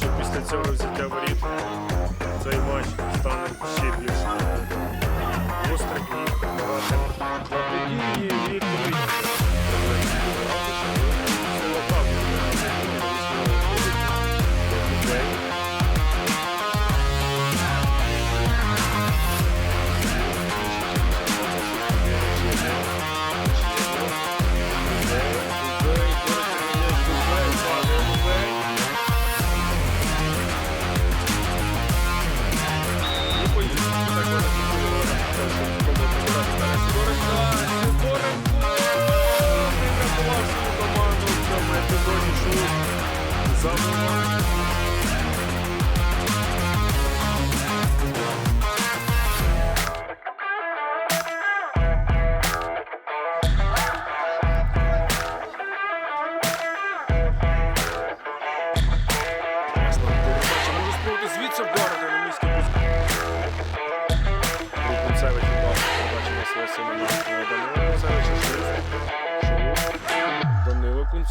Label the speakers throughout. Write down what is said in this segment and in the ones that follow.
Speaker 1: після цього взяття воріт. Цей матч стане ще більш гострим і давати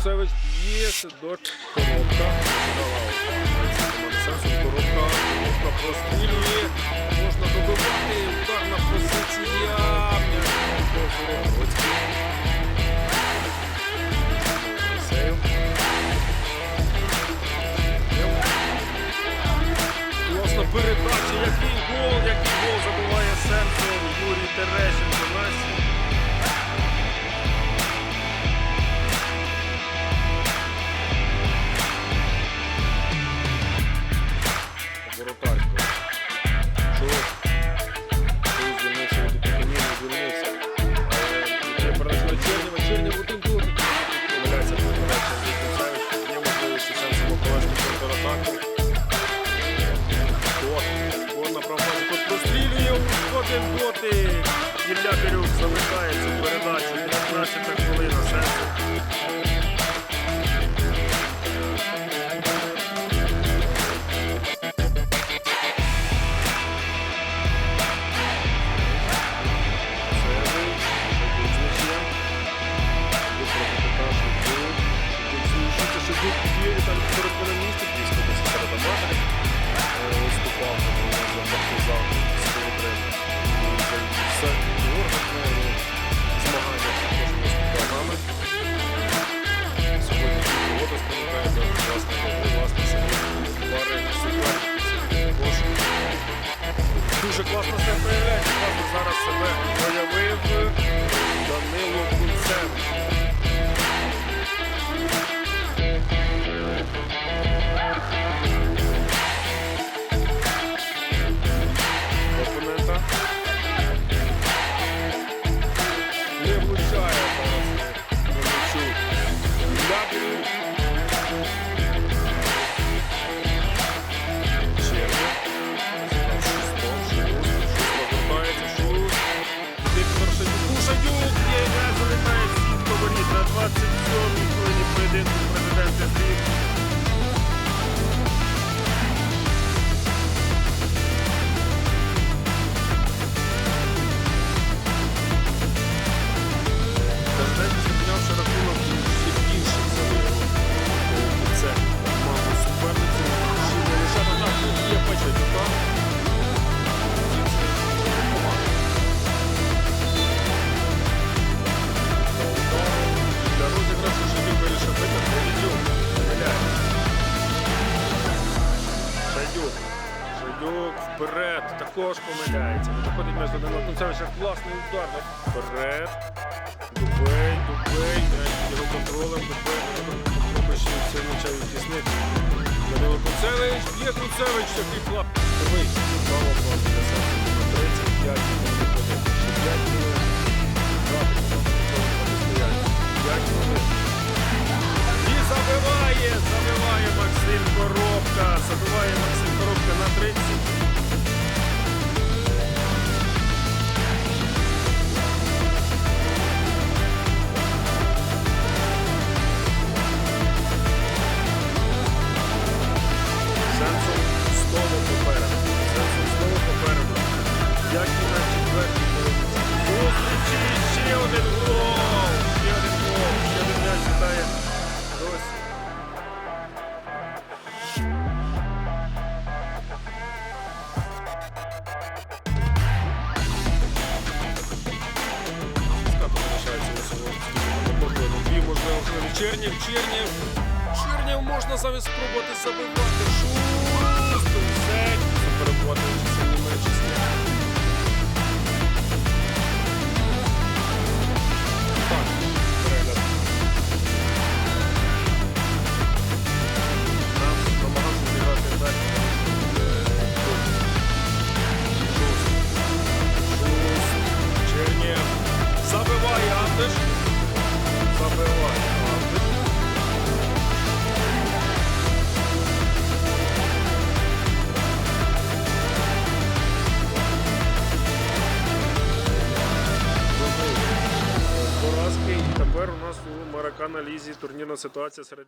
Speaker 1: Кунцевич б'є, Сидор, коробка. Сенсу, коробка, коробка прострілює. Можна добивати, ударна позиція. Городський. Сейв. Передача, який гол, який гол забиває серце Юрій Терещенко. Настя. Один дотик. Ілля Бірюк замикається в передачі. 19 хвилина Excellent. Will you wave Шадюк вперед. Також помиляється. Не доходить між до Данила Класний удар. Вперед. Дубей, Дубей, його контролем, Дубей, все м'яча відтіснити. Данило Кунцевич, є Кунцевич, який клап. Дубей, право клас для себе. 35 хвилин буде. Ще 5 хвилин. Грати, протистояння. 5 хвилин. І забиває, забиває Чернів, Чернів. Чернів можна зараз спробувати забивати. Шустер. Все. Перехватуючи Поразки. І тепер у нас у Маракана Лізі турнірна ситуація серед